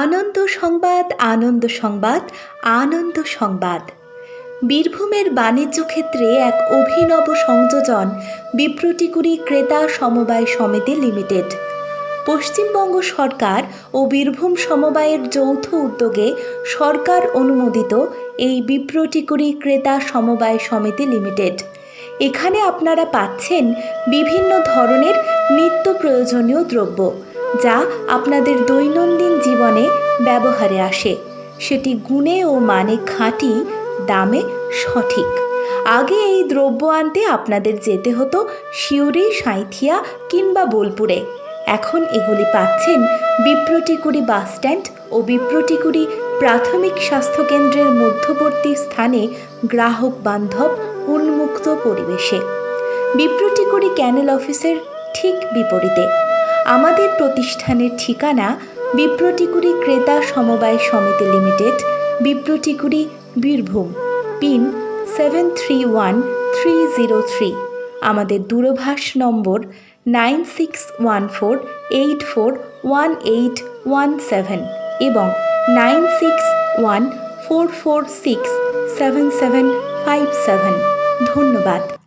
আনন্দ সংবাদ আনন্দ সংবাদ আনন্দ সংবাদ। বীরভূমের বাণিজ্য ক্ষেত্রে এক অভিনব সংযোজন বিপ্রটিকুড়ি ক্রেতা সমবায় সমিতি লিমিটেড। পশ্চিমবঙ্গ সরকার ও বীরভূম সমবায়ের যৌথ উদ্যোগে সরকার অনুমোদিত এই বিপ্রটিকুড়ি ক্রেতা সমবায় সমিতি লিমিটেড। এখানে আপনারা পাচ্ছেন বিভিন্ন ধরনের নিত্য প্রয়োজনীয় দ্রব্য। যা আপনাদের দৈনন্দিন জীবনে ব্যবহারে আসে। সেটি গুণে ও মানে খাঁটি, দামে সঠিক। আগে এই দ্রব্য আনতে আপনাদের যেতে হতো শিউরি সাঁইথিয়া কিংবা বোলপুরে। এখন এগুলি পাচ্ছেন বিপ্রটিকুড়ি বাসস্ট্যান্ড ও বিপ্রটিকুড়ি প্রাথমিক স্বাস্থ্যকেন্দ্রের মধ্যবর্তী স্থানে গ্রাহক বান্ধব উন্মুক্ত পরিবেশে। বিপ্রটিকুড়ি ক্যানেল অফিসের ঠিক বিপরীতে। আমাদের প্রতিষ্ঠানের ঠিকানা বিপ্রটিকুড়ি ক্রেতা সমবায় সমিতি limited Bipratikuri Birbhum, pin seven three one three zero three. আমাদের দূরভাষ number nine six one four eight four one eight one seven এবং nine six one four four six seven seven five seven. ধন্যবাদ।